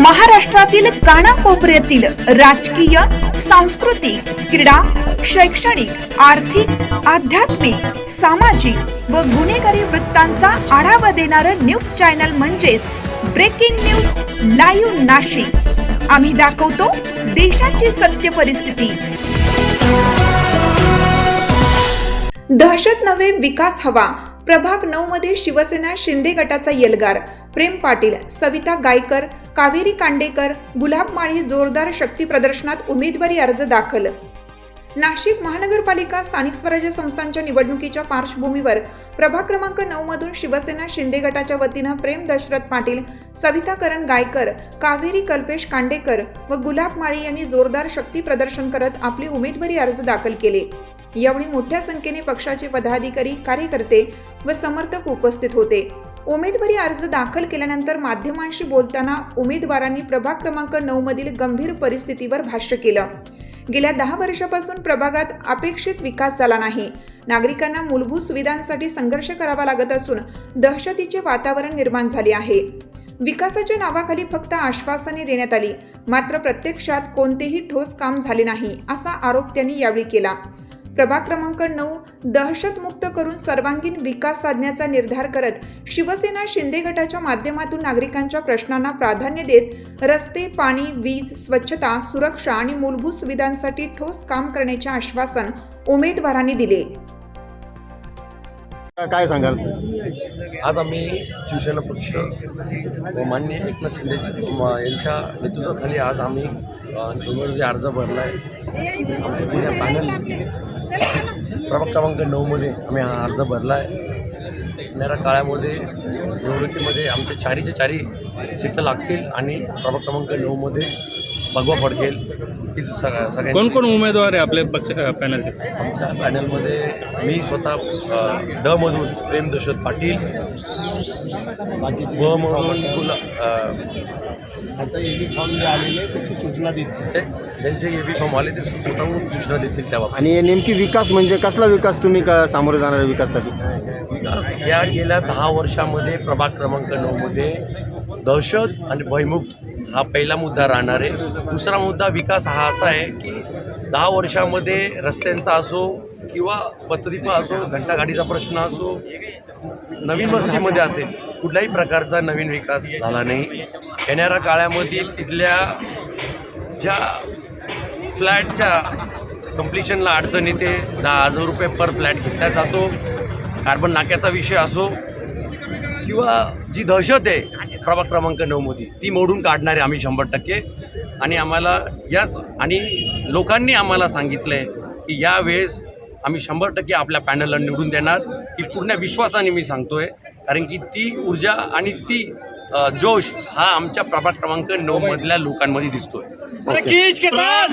महाराष्ट्रातील कानाकोपऱ्यातील राजकीय सांस्कृतिक क्रीडा शैक्षणिक आर्थिक आध्यात्मिक सामाजिक व गुन्हेगारी वृत्तांचा आढावा देणारं न्यूज चॅनल म्हणजेच ब्रेकिंग न्यूज लाईव्ह नाशिक. आम्ही दाखवतो देशाची सत्य परिस्थिती. दहशत नव्हे विकास हवा. प्रभाग नऊ मध्ये शिवसेना शिंदे गटाचा येलगार. प्रेम पाटील सविता गायकर कावेरी कांडेकर गुलाब माळी जोरदार शक्ती प्रदर्शनात उमेदवारी अर्ज दाखल. नाशिक महानगरपालिका स्थानिक स्वराज्य संस्थांच्या निवडणुकीच्या पार्श्वभूमीवर प्रभाग क्रमांक नऊ मधून शिवसेना शिंदे गटाच्या वतीनं प्रेम दशरथ पाटील सविता करण गायकर कावेरी कल्पेश कांडेकर व गुलाब माळी यांनी जोरदार शक्ती प्रदर्शन करत आपले उमेदवारी अर्ज दाखल केले. यावेळी मोठ्या संख्येने पक्षाचे पदाधिकारी कार्यकर्ते व समर्थक उपस्थित होते. उमेदवारी अर्ज दाखल केल्यानंतर माध्यमांशी बोलताना उमेदवारांनी प्रभाग क्रमांक नऊ मधील गंभीर परिस्थितीवर भाष्य केलं. गेल्या दहा वर्षापासून प्रभागात अपेक्षित विकास झाला नाही. नागरिकांना मूलभूत सुविधांसाठी संघर्ष करावा लागत असून दहशतीचे वातावरण निर्माण झाले आहे. विकासाच्या नावाखाली फक्त आश्वासने देण्यात आली. मात्र प्रत्यक्षात कोणतेही ठोस काम झाले नाही असा आरोप त्यांनी यावेळी केला. प्रभाग क्रमांक नऊ दहशतमुक्त करून सर्वांगीण विकास साधण्याचा निर्धार करत शिवसेना शिंदे गटाच्या माध्यमातून नागरिकांच्या प्रश्नांना प्राधान्य देत रस्ते पाणी वीज स्वच्छता सुरक्षा आणि मूलभूत सुविधांसाठी ठोस काम करण्याचे आश्वासन उमेदवारांनी दिले. काय सांगाल? आज आम्ही शिवसेना पक्ष व मान्य एकनाथ शिंदे यांच्या नेतृत्वाखाली आज आम्ही अ, अर्ज भरला आहे आमच्या पुण्या पॅनल प्रभाग क्रमांक नऊमध्ये आम्ही हा अर्ज भरला आहे येणाऱ्या काळामध्ये निवडणुकीमध्ये आमच्या चारीचे चारी सीटं लागतील आणि प्रभाग क्रमांक नऊमध्ये भगवा फडकेल ही सगळ्या कोण सगळ्यांची कोण उमेदवार आहे आपल्या पक्ष पॅनलचे आमच्या पॅनलमध्ये मी स्वतः ड मधून प्रेम दशरथ पाटील व मधून गुला अ, आता एबी फॉर्म जे आलेले त्याची सूचना देतील. ते त्यांचे ए बी फॉर्म आले ते स्वतःहून सूचना देतील त्या बाबतीत. आणि नेमकी विकास म्हणजे कसला विकास तुम्ही का सामोरे जाणार आहे विकासासाठी? विकास या गेल्या दहा वर्षामध्ये प्रभाग क्रमांक नऊमध्ये दहशत आणि भयमुक्त हा पहिला मुद्दा राहणार आहे. दुसरा मुद्दा विकास हा असा आहे की दहा वर्षामध्ये रस्त्यांचा असो किंवा पद्धतीपा असो घंटागाडीचा प्रश्न असो नवीन वस्तीमध्ये असेल कुठल्याही प्रकारचा नवीन विकास झाला नाही. येणाऱ्या काळामध्ये तिथल्या ज्या फ्लॅटच्या कम्प्लिशनला अडचण येते दहा हजार रुपये पर फ्लॅट घेतला जातो. कार्बन नाक्याचा विषय असो किंवा जी दहशत आहे प्रभाग क्रमांक नऊमध्ये ती मोडून काढणारे आम्ही शंभर टक्के. आणि आम्हाला याच आणि लोकांनी आम्हाला सांगितलं आहे की यावेळेस आम्ही शंभर टक्के आपल्या पॅनलला निवडून देणार. ही पूर्ण विश्वासाने मी सांगतो आहे कारण की ती ऊर्जा आणि ती जोश हा आमच्या प्रभाग क्रमांक नऊमधल्या लोकांमध्ये दिसतोय.